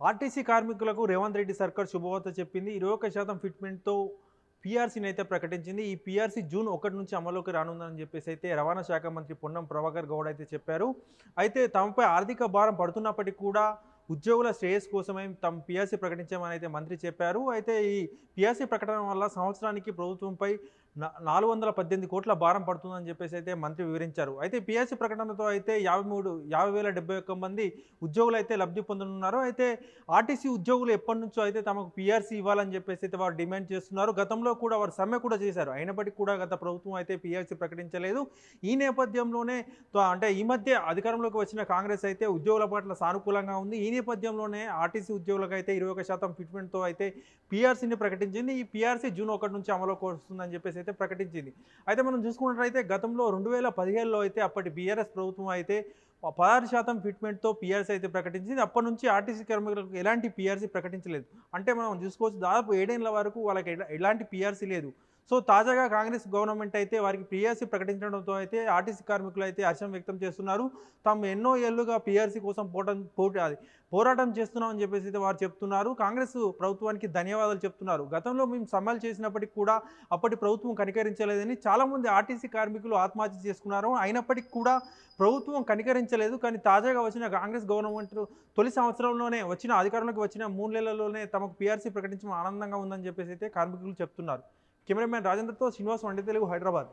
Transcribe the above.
RTC కార్మికులకు రేవంత్ రెడ్డి సర్కార్ శుభవార్త చెప్పింది. ఇరవై ఒక్క శాతం ఫిట్మెంట్తో పీఆర్సీని అయితే ప్రకటించింది. ఈ పీఆర్సీ జూన్ ఒకటి నుంచి అమలులోకి రానుందని చెప్పేసి అయితే రవాణా శాఖ మంత్రి పొన్నం ప్రభాకర్ గౌడ్ అయితే చెప్పారు. అయితే తమపై ఆర్థిక భారం పడుతున్నప్పటికీ కూడా ఉద్యోగుల శ్రేయస్ కోసమే తమ పీఆర్సీ ప్రకటించామని అయితే మంత్రి చెప్పారు. అయితే ఈ పీఆర్సీ ప్రకటన వల్ల సంవత్సరానికి ప్రభుత్వంపై నాలుగు వందల పద్దెనిమిది కోట్ల భారం పడుతుందని చెప్పేసి అయితే మంత్రి వివరించారు. అయితే పిఎస్సి ప్రకటనతో అయితే యాభై మూడు యాభై వేల డెబ్బై ఒక్క మంది ఉద్యోగులు అయితే లబ్ధి పొందనున్నారు. అయితే ఆర్టీసీ ఉద్యోగులు ఎప్పటి నుంచో అయితే తమకు పిఆర్సీ ఇవ్వాలని చెప్పేసి అయితే వారు డిమాండ్ చేస్తున్నారు. గతంలో కూడా వారు సమ్మె కూడా చేశారు. అయినప్పటికీ కూడా గత ప్రభుత్వం అయితే పిఆర్సీ ప్రకటించలేదు. ఈ నేపథ్యంలోనే అంటే ఈ మధ్య అధికారంలోకి వచ్చిన కాంగ్రెస్ అయితే ఉద్యోగుల పట్ల సానుకూలంగా ఉంది. ఈ నేపథ్యంలోనే ఆర్టీసీ ఉద్యోగులకు అయితే ఇరవై ఒక శాతం ఫిట్మెంట్తో అయితే పిఆర్సీని ప్రకటించింది. ఈ పిఆర్సీ జూన్ ఒకటి నుంచి అమలుకి వస్తుందని చెప్పేసి అయితే ప్రకటించింది. అయితే మనం చూసుకున్నట్లయితే గతంలో రెండు వేల పదిహేడులో అయితే అప్పటి బీఆర్ఎస్ ప్రభుత్వం అయితే పదహారు శాతం ఫిట్మెంట్తో పీఆర్సీ అయితే ప్రకటించింది. అప్పటి నుంచి ఆర్టీసీ కార్మికులకు ఎలాంటి పీఆర్సీ ప్రకటించలేదు. అంటే మనం చూసుకోవచ్చు దాదాపు ఏడేళ్ళ వరకు వాళ్ళకి ఎలాంటి పీఆర్సీ లేదు. సో తాజాగా కాంగ్రెస్ గవర్నమెంట్ అయితే వారికి పీఆర్సీ ప్రకటించడంతో అయితే ఆర్టీసీ కార్మికులు అయితే హర్షం వ్యక్తం చేస్తున్నారు. తాము ఎన్నో ఏళ్ళుగా పీఆర్సీ కోసం పోటం పోటీ అది పోరాటం చేస్తున్నామని చెప్పేసి అయితే వారు చెప్తున్నారు. కాంగ్రెస్ ప్రభుత్వానికి ధన్యవాదాలు చెప్తున్నారు. గతంలో మేము సమ్మెలు చేసినప్పటికీ కూడా అప్పటి ప్రభుత్వం కనికరించలేదని చాలామంది ఆర్టీసీ కార్మికులు ఆత్మహత్య చేసుకున్నారు. అయినప్పటికీ కూడా ప్రభుత్వం కనికరించ ప్రకటించలేదు. కానీ తాజాగా వచ్చిన కాంగ్రెస్ గవర్నమెంట్ తొలి సంవత్సరంలోనే వచ్చిన అధికారంలోకి వచ్చిన మూడు నెలల్లోనే తమకు పీఆర్సీ ప్రకటించడం ఆనందంగా ఉందని చెప్పేసి అయితే కార్మికులు చెప్తున్నారు. కెమెరామెన్ రాజేంద్రతో శ్రీనివాస్ వండి తెలుగు హైదరాబాద్.